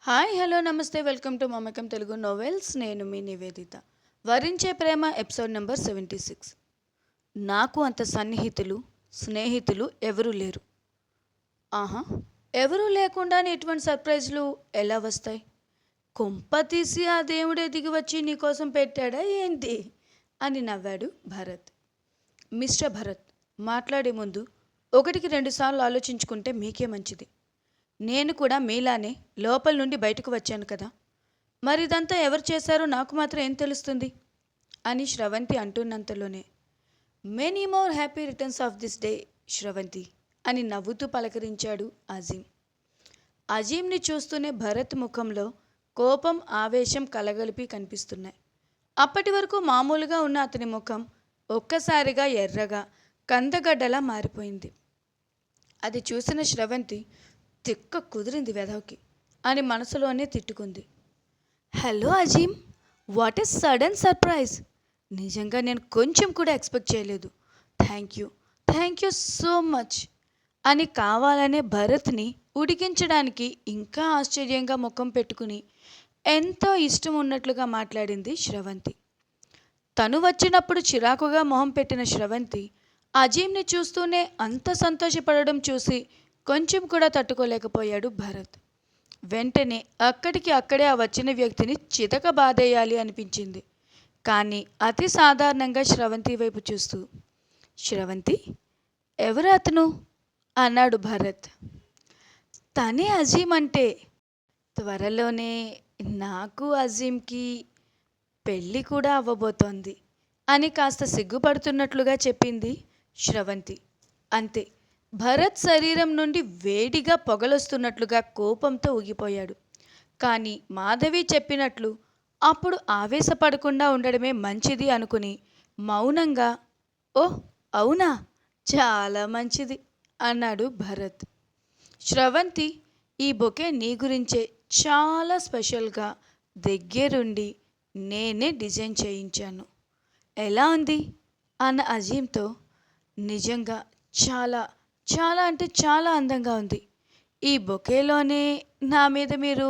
Hi hello నమస్తే welcome to Mamakam Telugu novels. నేను మీ నివేదిత. వరించే ప్రేమ ఎపిసోడ్ నెంబర్ సెవెంటీ సిక్స్. నాకు అంత సన్నిహితులు స్నేహితులు ఎవరూ లేరు. ఆహా ఎవరూ లేకుండానే ఇటువంటి సర్ప్రైజ్లు ఎలా వస్తాయి? కొంప తీసి ఆ దేవుడే దిగి వచ్చి నీకోసం పెట్టాడా ఏంటి? అని నవ్వాడు భరత్. మిస్టర్ భరత్ మాట్లాడే ముందు ఒకటికి రెండుసార్లు ఆలోచించుకుంటే మీకే మంచిది. నేను కూడా మీలానే లోపల నుండి బయటకు వచ్చాను కదా. మరి ఇదంతా ఎవరు చేశారో నాకు మాత్రం ఏం తెలుస్తుంది? అని Sravanthi అంటున్నంతలోనే many more happy returns of this day Sravanthi అని నవ్వుతూ పలకరించాడు అజీం అజీంని చూస్తూనే భరత్ ముఖంలో కోపం ఆవేశం కలగలిపి కనిపిస్తున్నాయి. అప్పటి వరకు మామూలుగా ఉన్న అతని ముఖం ఒక్కసారిగా ఎర్రగా కందగడ్డలా మారిపోయింది. అది చూసిన శ్రవంతి తిక్క కుదిరింది వెధవకి. అని మనసులోనే తిట్టుకుంది. Hello Azeem what is sudden surprise నిజంగా నేను కొంచెం కూడా ఎక్స్పెక్ట్ చేయలేదు. Thank you thank you so much అని కావాలనే భరత్ని ఉడికించడానికి ఇంకా ఆశ్చర్యంగా ముఖం పెట్టుకుని ఎంతో ఇష్టం ఉన్నట్లుగా మాట్లాడింది శ్రవంతి. తను వచ్చినప్పుడు చిరాకుగా మొహం పెట్టిన శ్రవంతి అజీమ్ని చూస్తూనే అంత సంతోషపడడం చూసి కొంచెం కూడా తట్టుకోలేకపోయాడు భరత్. వెంటనే అక్కడికి అక్కడే ఆ వచ్చిన వ్యక్తిని చితక బాధేయాలి అనిపించింది. కానీ అతి సాధారణంగా శ్రవంతి వైపు చూస్తూ శ్రవంతి ఎవరు అతను? అన్నాడు భరత్. తనే అజీమ్ అంటే త్వరలోనే నాకు అజీమ్కి పెళ్ళి కూడా అవ్వబోతోంది అని కాస్త సిగ్గుపడుతున్నట్లుగా చెప్పింది శ్రవంతి. అంతే. భరత్ శరీరం నుండి వేడిగా పొగలొస్తున్నట్లుగా కోపంతో ఊగిపోయాడు. కానీ మాధవి చెప్పినట్లు అప్పుడు ఆవేశపడకుండా ఉండడమే మంచిది అనుకుని మౌనంగా ఓ అవునా? చాలా మంచిది అన్నాడు భరత్. శ్రవంతి ఈ బొకే నీ గురించే చాలా స్పెషల్గా దగ్గరుండి నేనే డిజైన్ చేయించాను. ఎలా ఉంది? అన్న అజీంతో నిజంగా చాలా చాలా అంటే చాలా అందంగా ఉంది. ఈ బొకేలోనే నా మీద మీరు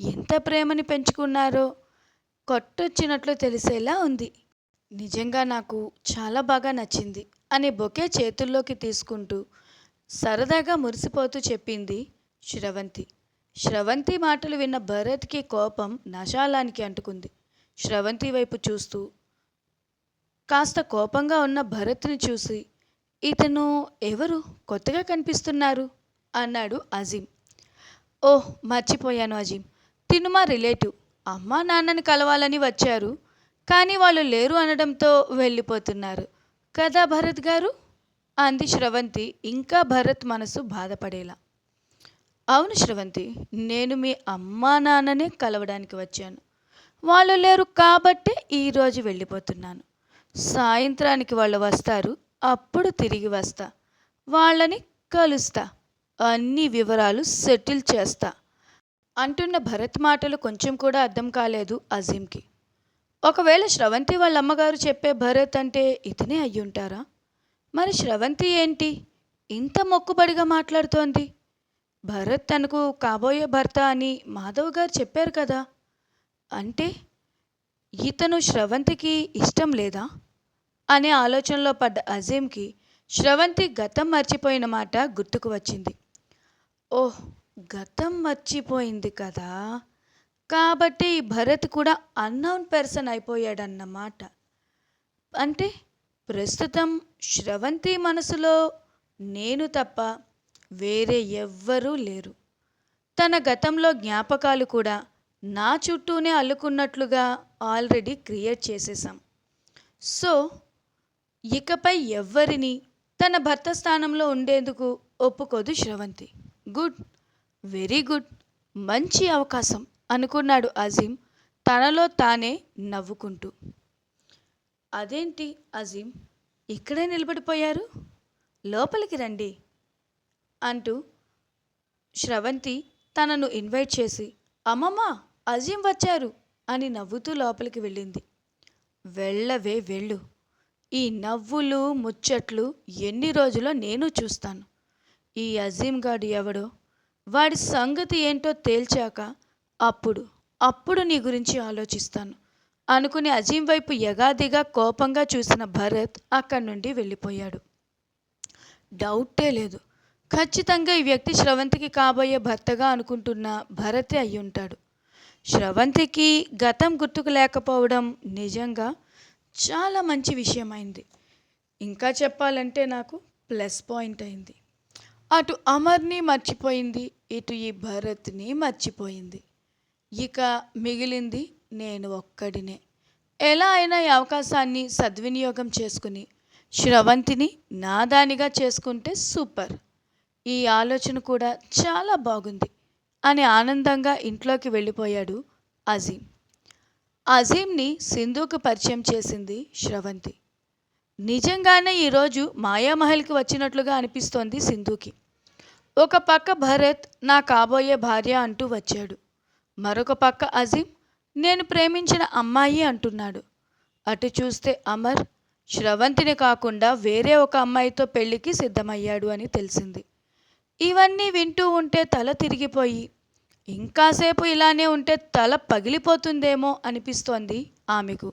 ఎంత ప్రేమని పెంచుకున్నారో కొట్టొచ్చినట్లు తెలిసేలా ఉంది. నిజంగా నాకు చాలా బాగా నచ్చింది అని బొకే చేతుల్లోకి తీసుకుంటూ సరదాగా మురిసిపోతూ చెప్పింది శ్రవంతి. శ్రవంతి మాటలు విన్న భరత్కి కోపం నశాలానికి అంటుకుంది. శ్రవంతి వైపు చూస్తూ కాస్త కోపంగా ఉన్న భరత్ని చూసి ఇతను ఎవరు? కొత్తగా కనిపిస్తున్నారు అన్నాడు అజీం ఓహ్ మర్చిపోయాను అజీం తిను మా రిలేటివ్. అమ్మా నాన్నని కలవాలని వచ్చారు. కానీ వాళ్ళు లేరు అనడంతో వెళ్ళిపోతున్నారు. కదా భరత్ గారు? అంది శ్రవంతి. ఇంకా భరత్ మనసు బాధపడేలా. అవును శ్రవంతి నేను మీ అమ్మా నాన్ననే కలవడానికి వచ్చాను. వాళ్ళు లేరు కాబట్టే ఈరోజు వెళ్ళిపోతున్నాను. సాయంత్రానికి వాళ్ళు వస్తారు. అప్పుడు తిరిగి వస్తా. వాళ్ళని కలుస్తా. అన్ని వివరాలు సెటిల్ చేస్తా. అంటున్న భరత్ మాటలు కొంచెం కూడా అర్థం కాలేదు అజీంకి ఒకవేళ శ్రవంతి వాళ్ళ అమ్మగారు చెప్పే భరత్ అంటే ఇతనే అయ్యుంటారా? మరి శ్రవంతి ఏంటి? ఇంత మొక్కుబడిగా మాట్లాడుతోంది. భరత్ తనకు కాబోయే భర్త అని మాధవ్ గారు చెప్పారు కదా. అంటే ఇతను శ్రవంతికి ఇష్టం లేదా? అనే ఆలోచనలో పడ్డ అజీంకి శ్రవంతి గతం మర్చిపోయిన మాట గుర్తుకు వచ్చింది. ఓహ్ గతం మర్చిపోయింది కదా. కాబట్టి ఈ భరత్ కూడా అన్నౌన్ పర్సన్ అయిపోయాడన్నమాట. అంటే ప్రస్తుతం శ్రవంతి మనసులో నేను తప్ప వేరే ఎవ్వరూ లేరు. తన గతంలో జ్ఞాపకాలు కూడా నా చుట్టూనే అల్లుకున్నట్లుగా ఆల్రెడీ క్రియేట్ చేసేసాం సో ఇకపై ఎవ్వరిని తన భర్త స్థానంలో ఉండేందుకు ఒప్పుకోదు శ్రవంతి. గుడ్ వెరీ గుడ్ మంచి అవకాశం అనుకున్నాడు అజీం తనలో తానే నవ్వుకుంటూ. అదేంటి అజీం ఇక్కడే నిలబడిపోయారు? లోపలికి రండి అంటూ శ్రవంతి తనను ఇన్వైట్ చేసి అమ్మమ్మ అజీం వచ్చారు అని నవ్వుతూ లోపలికి వెళ్ళింది. వెళ్ళవే వెళ్ళు. ఈ నవ్వులు ముచ్చట్లు ఎన్ని రోజులో నేను చూస్తాను. ఈ అజీం గాడు ఎవడో? వాడి సంగతి ఏంటో తేల్చాక అప్పుడు అప్పుడు నీ గురించి ఆలోచిస్తాను అనుకుని అజీం వైపు యగాదిగా కోపంగా చూసిన భరత్ అక్కడి నుండి వెళ్ళిపోయాడు. డౌటే లేదు. ఖచ్చితంగా ఈ వ్యక్తి శ్రవంతికి కాబోయే భర్తగా అనుకుంటున్న భరతే అయి ఉంటాడు శ్రవంతికి గతం గుర్తుకు లేకపోవడం నిజంగా చాలా మంచి విషయమైంది ఇంకా చెప్పాలంటే నాకు ప్లస్ పాయింట్ అయింది. అటు అమర్ని మర్చిపోయింది ఇటు ఈ భరత్ని మర్చిపోయింది. ఇక మిగిలింది నేను ఒక్కడినే. ఎలా అయినా ఈ అవకాశాన్ని సద్వినియోగం చేసుకుని శ్రవంతిని నాదానిగా చేసుకుంటే సూపర్. ఈ ఆలోచన కూడా చాలా బాగుంది అని ఆనందంగా ఇంట్లోకి వెళ్ళిపోయాడు అజీం అజీంని సింధుకు పరిచయం చేసింది శ్రవంతి. నిజంగానే ఈరోజు మాయామహల్కి వచ్చినట్లుగా అనిపిస్తోంది సింధుకి. ఒక పక్క భరత్ నా కాబోయే భార్య అంటూ వచ్చాడు. మరొక పక్క అజీం నేను ప్రేమించిన అమ్మాయి అంటున్నాడు. అటు చూస్తే అమర్ శ్రవంతిని కాకుండా వేరే ఒక అమ్మాయితో పెళ్ళికి సిద్ధమయ్యాడు అని తెలిసింది. ఇవన్నీ వింటూ ఉంటే తల తిరిగిపోయి ఇంకాసేపు ఇలానే ఉంటే తల పగిలిపోతుందేమో అనిపిస్తోంది ఆమెకు.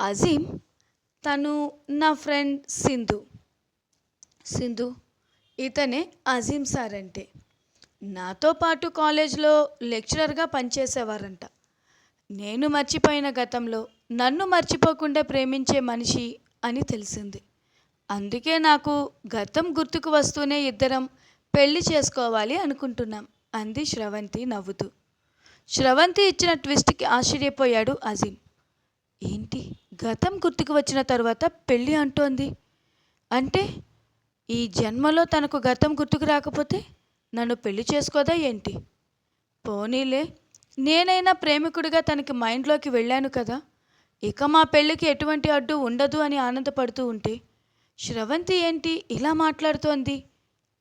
అజీం తను నా ఫ్రెండ్ సింధు. సింధు ఇతనే అజీం సార్ అంటే నాతో పాటు కాలేజ్లో లెక్చరర్గా పనిచేసేవారంట. నేను మర్చిపోయిన గతంలో నన్ను మర్చిపోకుండా ప్రేమించే మనిషి అని తెలిసింది. అందుకే నాకు గతం గుర్తుకు వస్తూనే ఇద్దరం పెళ్ళి చేసుకోవాలి అనుకుంటున్నాం. అంది శ్రవంతి నవ్వుతూ. శ్రవంతి ఇచ్చిన ట్విస్ట్కి ఆశ్చర్యపోయాడు అజీం ఏంటి? గతం గుర్తుకు వచ్చిన తర్వాత పెళ్ళి అంటోంది. అంటే ఈ జన్మలో తనకు గతం గుర్తుకు రాకపోతే నన్ను పెళ్ళి చేసుకోదా ఏంటి? పోనీలే. నేనైనా ప్రేమికుడిగా తనకి మైండ్లోకి వెళ్ళాను కదా. ఇక మా పెళ్ళికి ఎటువంటి అడ్డు ఉండదు అని ఆనందపడుతూ ఉంటే శ్రవంతి ఏంటి ఇలా మాట్లాడుతోంది?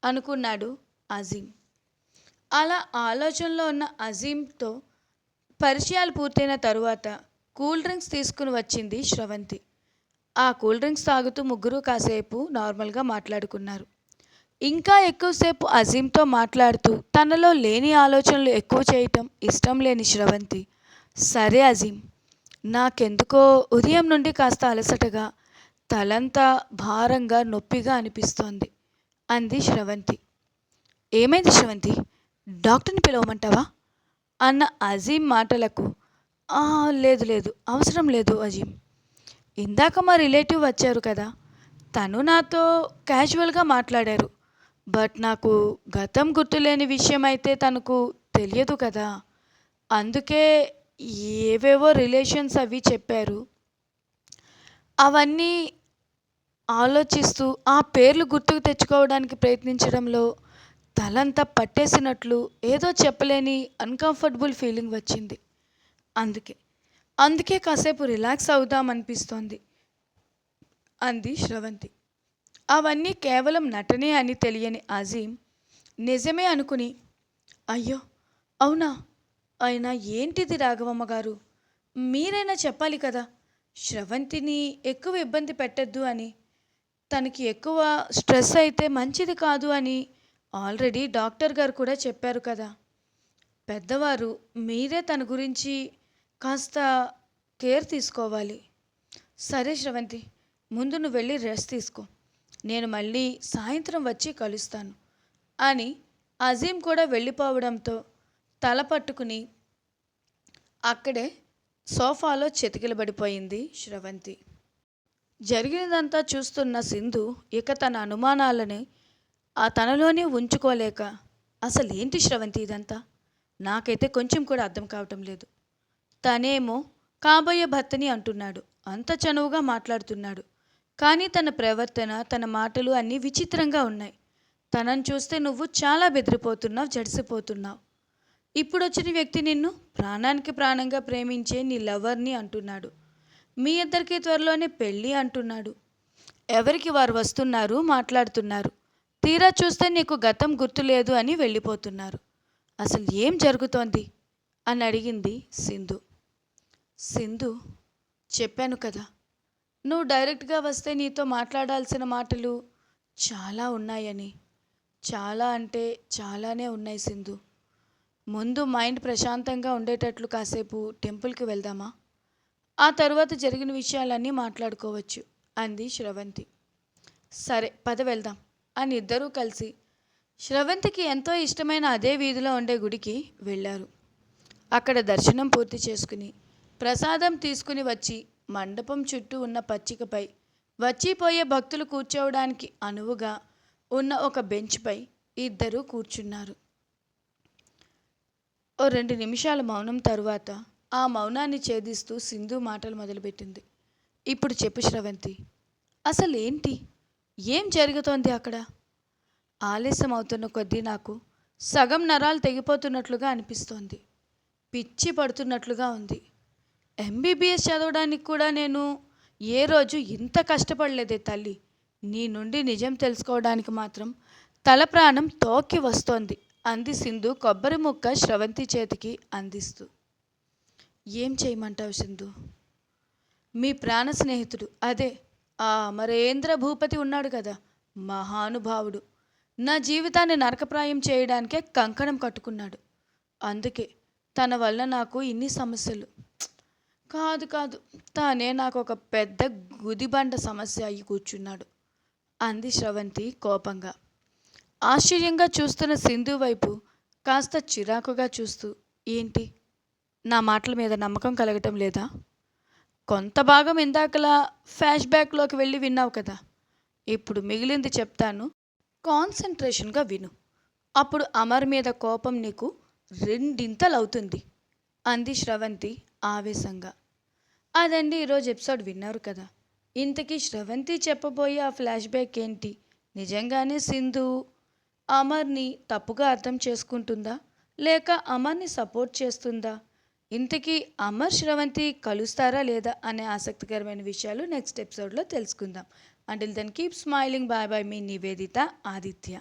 అనుకున్నాడు అజీం అలా ఆలోచనలో ఉన్న అజీంతో పరిచయాలు పూర్తయిన తరువాత కూల్ డ్రింక్స్ తీసుకుని వచ్చింది శ్రవంతి. ఆ కూల్ డ్రింక్స్ తాగుతూ ముగ్గురు కాసేపు నార్మల్గా మాట్లాడుకున్నారు. ఇంకా ఎక్కువసేపు అజీమ్తో మాట్లాడుతూ తనలో లేని ఆలోచనలు ఎక్కువ చేయటం ఇష్టం లేని శ్రవంతి సరే అజీమ్ నాకెందుకో ఉదయం నుండి కాస్త అలసటగా తలంతా భారంగా నొప్పిగా అనిపిస్తోంది అంది శ్రవంతి. ఏమైంది శ్రవంతి? డాక్టర్ని పిలవమంటావా? అన్న అజీం మాటలకు లేదు లేదు అవసరం లేదు అజీం ఇందాక మా రిలేటివ్ వచ్చారు కదా తను నాతో క్యాజువల్గా మాట్లాడారు. బట్ నాకు గతం గుర్తులేని విషయం అయితే తనకు తెలియదు కదా. అందుకే ఏవేవో రిలేషన్స్ అవి చెప్పారు. అవన్నీ ఆలోచిస్తూ ఆ పేర్లు గుర్తుకు తెచ్చుకోవడానికి ప్రయత్నించడంలో తలంతా పట్టేసినట్లు ఏదో చెప్పలేని అన్కంఫర్టబుల్ ఫీలింగ్ వచ్చింది. అందుకే అందుకే కాసేపు రిలాక్స్ అవుదాం అనిపిస్తోంది అంది శ్రవంతి. అవన్నీ కేవలం నటనే అని తెలియని అజీం నిజమే అనుకుని అయ్యో అవునా? అయినా ఏంటిది రాఘవమ్మ గారు? మీరైనా చెప్పాలి కదా శ్రవంతిని ఎక్కువ ఇబ్బంది పెట్టద్దు అని తనకి ఎక్కువ స్ట్రెస్ అయితే మంచిది కాదు అని ఆల్రెడీ డాక్టర్ గారు కూడా చెప్పారు కదా. పెద్దవారు మీరే తన గురించి కాస్త కేర్ తీసుకోవాలి. సరే శ్రవంతి ముందు నువ్వు వెళ్ళి రెస్ట్ తీసుకో. నేను మళ్ళీ సాయంత్రం వచ్చి కలుస్తాను అని అజీం కూడా వెళ్ళిపోవడంతో తల పట్టుకుని అక్కడే సోఫాలో చెతికిలబడిపోయింది శ్రవంతి. జరిగినదంతా చూస్తున్న సింధు ఇక తన అనుమానాలని ఆ తనలోనే ఉంచుకోలేక అసలు ఏంటి శ్రవంతి ఇదంతా? నాకైతే కొంచెం కూడా అర్థం కావటం లేదు. తనేమో కాబోయే భర్తని అంటున్నాడు. అంత చనువుగా మాట్లాడుతున్నాడు. కానీ తన ప్రవర్తన తన మాటలు అన్నీ విచిత్రంగా ఉన్నాయి. తనని చూస్తే నువ్వు చాలా బెదిరిపోతున్నావు జడిసిపోతున్నావు. ఇప్పుడు వచ్చిన వ్యక్తి నిన్ను ప్రాణానికి ప్రాణంగా ప్రేమించే నీ లవర్ని అంటున్నాడు. మీ ఇద్దరికి త్వరలోనే పెళ్ళి అంటున్నాడు. ఎవరికి వారు వస్తున్నారు మాట్లాడుతున్నారు. తీరా చూస్తే నీకు గతం గుర్తులేదు అని వెళ్ళిపోతున్నారు. అసలు ఏం జరుగుతోంది? అని అడిగింది సింధు. సింధు చెప్పాను కదా నువ్వు డైరెక్ట్గా వస్తే నీతో మాట్లాడాల్సిన మాటలు చాలా ఉన్నాయని. చాలా అంటే చాలానే ఉన్నాయి సింధు. ముందు మైండ్ ప్రశాంతంగా ఉండేటట్లు కాసేపు టెంపుల్కి వెళ్దామా? ఆ తర్వాత జరిగిన విషయాలన్నీ మాట్లాడుకోవచ్చు అంది శ్రవంతి. సరే పద వెళ్దాం. అని ఇద్దరూ కలిసి శ్రవంతికి ఎంతో ఇష్టమైన అదే వీధిలో ఉండే గుడికి వెళ్ళారు. అక్కడ దర్శనం పూర్తి చేసుకుని ప్రసాదం తీసుకుని వచ్చి మండపం చుట్టూ ఉన్న పచ్చికపై వచ్చిపోయే భక్తులు కూర్చోవడానికి అనువుగా ఉన్న ఒక బెంచ్పై ఇద్దరూ కూర్చున్నారు. ఓ రెండు నిమిషాల మౌనం తరువాత ఆ మౌనాన్ని ఛేదిస్తూ సింధు మాటలు మొదలుపెట్టింది. ఇప్పుడు చెప్పు శ్రవంతి అసలు ఏంటి ఏం జరుగుతోంది అక్కడ? ఆలస్యం అవుతున్న కొద్దీ నాకు సగం నరాలు తెగిపోతున్నట్లుగా అనిపిస్తోంది. పిచ్చి పడుతున్నట్లుగా ఉంది. ఎంబీబీఎస్ చదవడానికి కూడా నేను ఏ రోజు ఇంత కష్టపడలేదే తల్లి. నీ నుండి నిజం తెలుసుకోవడానికి మాత్రం తల ప్రాణం తోకి వస్తోంది అంది సింధు కొబ్బరి ముక్క శ్రవంతి చేతికి అందిస్తూ. ఏం చేయమంటావు సింధు? మీ ప్రాణ స్నేహితుడు అదే ఆ అమరేంద్ర భూపతి ఉన్నాడు కదా? మహానుభావుడు. నా జీవితాన్ని నరకప్రాయం చేయడానికే కంకణం కట్టుకున్నాడు. అందుకే తన వల్ల నాకు ఇన్ని సమస్యలు. కాదు కాదు. తానే నాకు ఒక పెద్ద గుదిబండ సమస్య అయి కూర్చున్నాడు. అంది శ్రవంతి కోపంగా. ఆశ్చర్యంగా చూస్తున్న సింధు వైపు కాస్త చిరాకుగా చూస్తూ ఏంటి? నా మాటల మీద నమ్మకం కలగటం లేదా? కొంత భాగం ఇందాకలా ఫ్లాష్ బ్యాక్లోకి వెళ్ళి విన్నావు కదా. ఇప్పుడు మిగిలింది చెప్తాను. కాన్సన్ట్రేషన్గా విను. అప్పుడు అమర్ మీద కోపం నీకు రెండింతలు అవుతుంది అంది శ్రవంతి ఆవేశంగా. అదండి ఈరోజు ఎపిసోడ్ విన్నారు కదా. ఇంతకీ శ్రవంతి చెప్పబోయే ఆ ఫ్లాష్ బ్యాక్ ఏంటి? నిజంగానే సింధు అమర్ని తప్పుగా అర్థం చేసుకుంటుందా? లేక అమర్ని సపోర్ట్ చేస్తుందా? ఇంతకీ అమర్ శ్రవంతి కలుస్తారా లేదా అనే ఆసక్తికరమైన విషయాలు నెక్స్ట్ ఎపిసోడ్లో తెలుసుకుందాం. Until then keep smiling bye bye మీ నివేదిత ఆదిత్య.